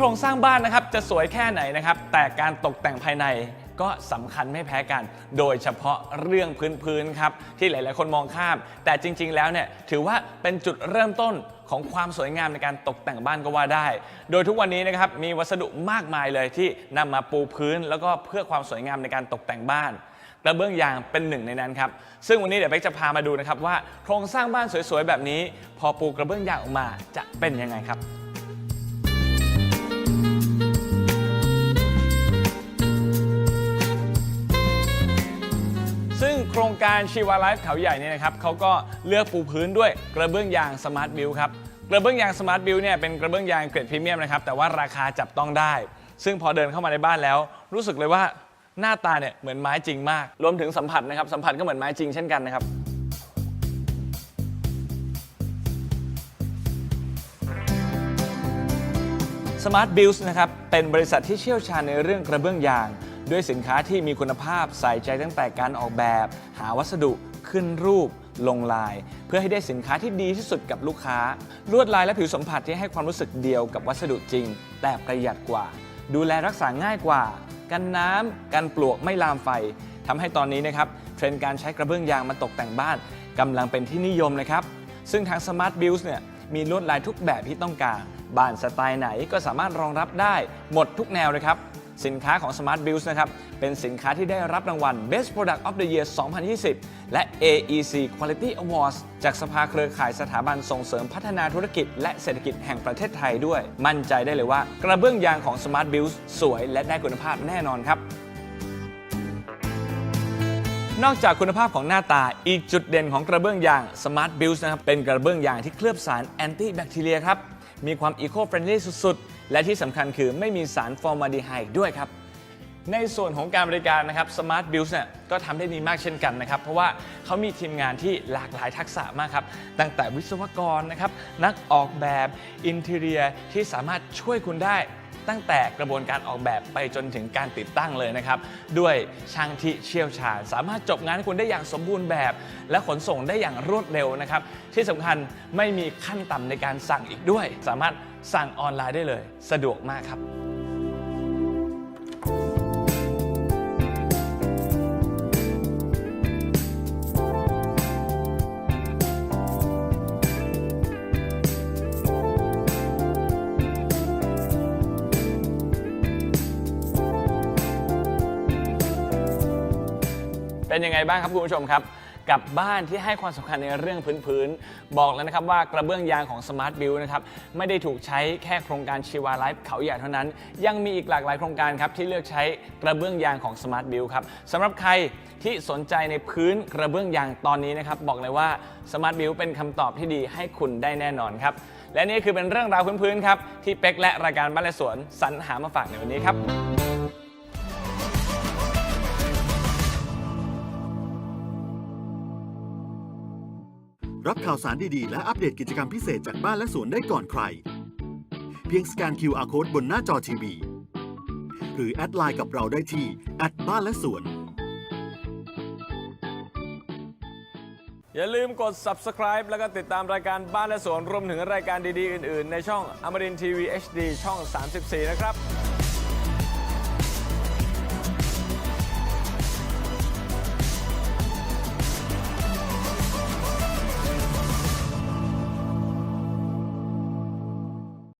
โครงสร้างบ้านนะครับจะสวยแค่ไหนนะครับ แต่การตกแต่งภายในก็สำคัญไม่แพ้กัน โดยเฉพาะเรื่องพื้นๆครับ ที่หลายๆ คนมองข้าม แต่จริง ๆ แล้วเนี่ยถือว่าเป็นจุดเริ่มต้นของความสวยงามในการตกแต่งบ้านก็ว่าได้ โดยทุกวันนี้นะครับมีวัสดุมากมายเลยที่นำมาปูพื้น แล้วก็เพื่อความสวยงามในการตกแต่งบ้านกระเบื้องยางเป็นหนึ่งในนั้นครับซึ่งวันนี้เดี๋ยวเป๊กจะพามาดูนะครับว่าโครงสร้างบ้านสวยๆแบบนี้ พอปูกระเบื้องยางออกมาจะเป็นยังไงครับารชีวาไลฟ์เขาใหญ่เนี่ยนะครับเขาก็เลือกปูพื้นด้วยกระเบื้องยางสมาร์ทบิลครับกระเบื้องยางสมาร์ทบิลเนี่ยเป็นกระเบื้องยางเกรดพรีเมียมนะครับแต่ว่าราคาจับต้องได้ ซึ่งพอเดินเข้ามาในบ้านแล้ว รู้สึกเลยว่าหน้าตาเนี่ยเหมือนไม้จริงมาก รวมถึงสัมผัสนะครับสัมผัสก็เหมือนไม้จริงเช่นกันนะครับ Smart Builds นะครับเป็นบริษัทที่เชี่ยวชาญในเรื่องกระเบื้องยาง ด้วยสินค้าที่มีคุณภาพใส่ใจตั้งแต่การออกแบบ หาวัสดุขึ้นรูปลงลาย เพื่อให้ได้สินค้าที่ดีที่สุดกับลูกค้า ลวดลายและผิวสัมผัสที่ให้ความรู้สึกเดียวกับวัสดุจริง แต่ประหยัดกว่า ดูแลรักษาง่ายกว่า กันน้ำกันปลวกไม่ลามไฟทำให้ตอนนี้นะครับเทรนด์การใช้กระเบื้องยางมาตกแต่งบ้านกำลังเป็นที่นิยมนะครับ ซึ่งทาง Smart Builds เนี่ยมีลวดลายทุกแบบที่ต้องการ บ้านสไตล์ไหนก็สามารถรองรับได้หมดทุกแนวเลยครับ สินค้าของ Smart Builds นะครับ เป็นสินค้าที่ได้รับรางวัล Best Product of the Year 2020 และ AEC Quality Awards จากสภาเครือข่ายสถาบันส่งเสริมพัฒนาธุรกิจ และเศรษฐกิจแห่งประเทศไทยด้วย มั่นใจได้เลยว่ากระเบื้องยางของ Smart Builds สวยและได้คุณภาพแน่นอนครับนอกจากคุณภาพของหน้าตาอีกจุดเด่นของกระเบื้องยาง Smart Builds นะครับ เป็นกระเบื้องยางที่เคลือบสารแอนตี้แบคทีเรียครับ มีความอีโคเฟรนลี่สุดๆ และที่สำคัญคือไม่มีสารฟอร์มาลดีไฮด์ด้วยครับ ในส่วนของการบริการนะครับ Smart Builds เนี่ยก็ทำได้ดีมากเช่นกันนะครับ เพราะว่าเขามีทีมงานที่หลากหลายทักษะมากครับ ตั้งแต่วิศวกรนะครับ นักออกแบบอินเทเรียที่สามารถช่วยคุณได้ตั้งแต่กระบวนการออกแบบไปจนถึงการติดตั้งเลยนะครับ ด้วยช่างที่เชี่ยวชาญ สามารถจบงานให้คุณได้อย่างสมบูรณ์แบบ และขนส่งได้อย่างรวดเร็วนะครับ ที่สำคัญไม่มีขั้นต่ำในการสั่งอีกด้วย สามารถสั่งออนไลน์ได้เลย สะดวกมากครับ เป็นยังไงบ้างครับคุณผู้ชมครับ กับบ้านที่ให้ความสำคัญในเรื่องพื้นๆ บอกแล้วนะครับว่ากระเบื้องยางของ Smart Build นะครับไม่ได้ถูกใช้แค่โครงการชีวาไลฟ์เขาใหญ่เท่านั้น ยังมีอีกหลากหลายโครงการครับที่เลือกใช้กระเบื้องยางของ Smart Build ครับสำหรับใครที่สนใจในพื้นกระเบื้องยางตอนนี้นะครับบอกเลยว่า Smart Build เป็นคำตอบที่ดีให้คุณได้แน่นอนครับและนี่คือเป็นเรื่องราวพื้นๆครับที่เป็กและรายการบ้านและสวนสรรหามาฝากในวันนี้ครับ รับข่าวสารดีๆ และอัปเดตกิจกรรมพิเศษจากบ้านและสวนได้ก่อนใคร เพียงสแกน QR Code บนหน้าจอทีวี หรือแอดไลน์กับเราได้ที่แอดบ้านและสวน อย่าลืมกด subscribe แล้วก็ติดตามรายการบ้านและสวนรวมถึงรายการดีๆ อื่น ๆ ในช่องอมรินทีวี HD ช่อง 34 นะครับ